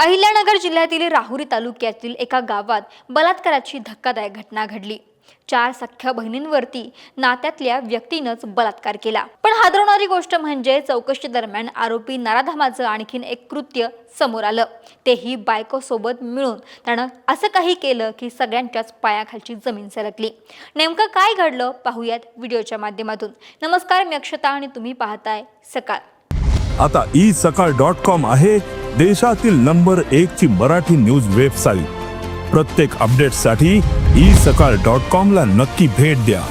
अहिल्यानगर जिल्ह्यातील राहुरी तालुक्यातील एका गावात बलात्काराची धक्कादायक घटना घडली. चार सख्ख्या बहिणींवरती नात्यातल्या व्यक्तीनंच बलात्कार केला. पण हादरवणारी गोष्ट म्हणजे चौकशी दरम्यान आरोपी नराधामाचं आणखीन एक कृत्य समोर आलं. तेही बायको सोबत मिळून त्यानं असं काही केलं की सगळ्यांच्याच पायाखालची जमीन सरकली. नेमकं काय घडलं पाहूयात व्हिडिओच्या माध्यमातून. नमस्कार मी अक्षता आणि तुम्ही पाहताय सकाळ. आता ई सकाळ डॉट कॉम आहे. देशातील नंबर एक ची मराठी न्यूज वेबसाईट. प्रत्येक अपडेटसाठी ई सकाळ डॉट कॉम ला नक्की भेट द्या.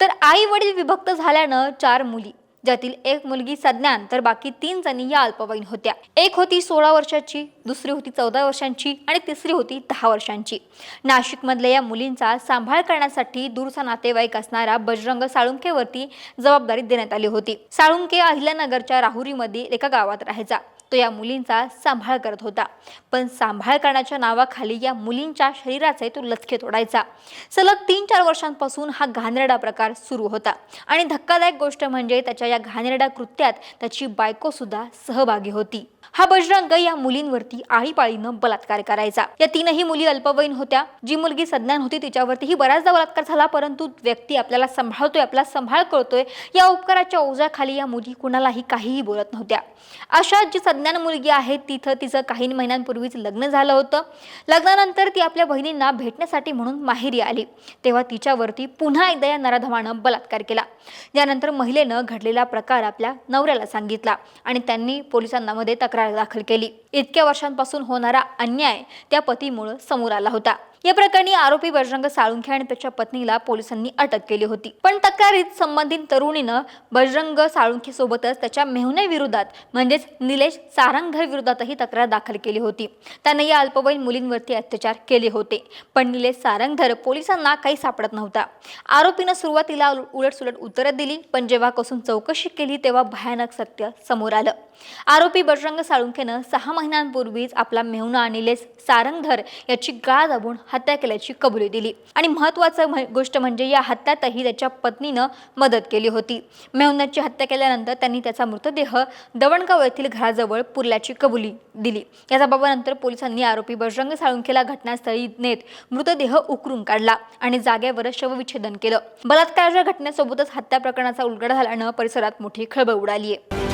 तर आई वडील विभक्त झाल्यानं चार मुली. ज्यातील एक मुलगी सज्ञान तर बाकी तीन जणी या अल्पवयीन होत्या. एक होती सोळा वर्षाची दुसरी होती चौदा वर्षांची आणि तिसरी होती दहा वर्षांची. नाशिकमधल्या या मुलींचा सांभाळ करण्यासाठी दूरचा नातेवाईक असणारा बजरंग साळुंकेवरती जबाबदारी देण्यात आली होती. साळुंके अहिल्यानगरच्या राहुरीमध्ये एका गावात राहायचा. तो या मुलींचा सांभाळ करत होता. पण सांभाळ करण्याच्या नावाखाली या मुलींच्या शरीराचे तो लचके तोडायचा. सलग तीन चार वर्षांपासून हा घाणेरडा प्रकार सुरू होता. आणि धक्कादायक गोष्ट म्हणजे त्याच्या या घाणेरड्या कृत्यात त्याची बायको सुद्धा सहभागी होती. हा बजरंग या मुलींवरती आळीपाळीनं बलात्कार करायचा. या तीनही मुली अल्पवयीन होत्या. जी मुलगी सज्ञान होती तिच्यावरतीही बऱ्याचदा बलात्कार झाला परंतु व्यक्ती आपल्याला सांभाळतोय आपला सांभाळ करतोय या उपकाराच्या ओझ्याखाली या मुली कुणालाही काहीही बोलत नव्हत्या. अशा जी सज्ञान मुलगी आहे तिथं तिचं काही महिन्यांपूर्वीच लग्न झालं होतं. लग्नानंतर ती आपल्या बहिणींना भेटण्यासाठी म्हणून माहेरी आली. तेव्हा तिच्यावरती पुन्हा एकदा या नराधमानं बलात्कार केला. यानंतर महिलेनं घडलेला प्रकार आपल्या नवऱ्याला सांगितला आणि त्यांनी पोलिसांना मध्ये तक्रार दाखल केली. इतक्या वर्षांपासून होणारा अन्याय त्या पतीमुळे समोर आला होता. या प्रकरणी आरोपी बजरंग साळुंखे आणि त्याच्या पत्नीला पोलिसांनी अटक केली होती. पण तक्रारीत संबंधित तरुणीनं बजरंग साळुंखे सोबतच त्याच्या मेहुने विरोधात म्हणजेच निलेश सारंगधर विरोधातही तक्रार दाखल केली होती. त्यानं या अल्पवयीन मुलींवरती अत्याचार केले होते. पण निलेश सारंगधर पोलिसांना काही सापडत नव्हता. आरोपीनं सुरुवातीला उलटसुलट उत्तरं दिली पण जेव्हा कसून चौकशी केली तेव्हा भयानक सत्य समोर आलं. आरोपी बजरंग साळुंखेनं सहा महिन्यांपूर्वीच आपला मेहुणा निलेश सारंगधर याची गाळ दाबून हत्या केल्याची कबुली दिली. आणि महत्त्वाचं गोष्ट म्हणजे या हत्यातही त्याच्या पत्नीनं मदत केली होती. मेहनतची हत्या केल्यानंतर त्यांनी त्याचा मृतदेह दवणगाव येथील घराजवळ पुरल्याची कबुली दिली. याचा बाबानंतर पोलिसांनी आरोपी बजरंग साळुंखेला घटनास्थळी नेत मृतदेह उकरून काढला आणि जागेवर शवविच्छेदन केलं. बलात्काराच्या घटनेसोबतच हत्या प्रकरणाचा उलगडा झाल्यानं परिसरात मोठी खळबळ उडाली आहे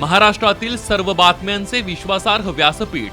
महाराष्ट्रातील सर्व बातम्यांचे विश्वासार्ह व्यासपीठ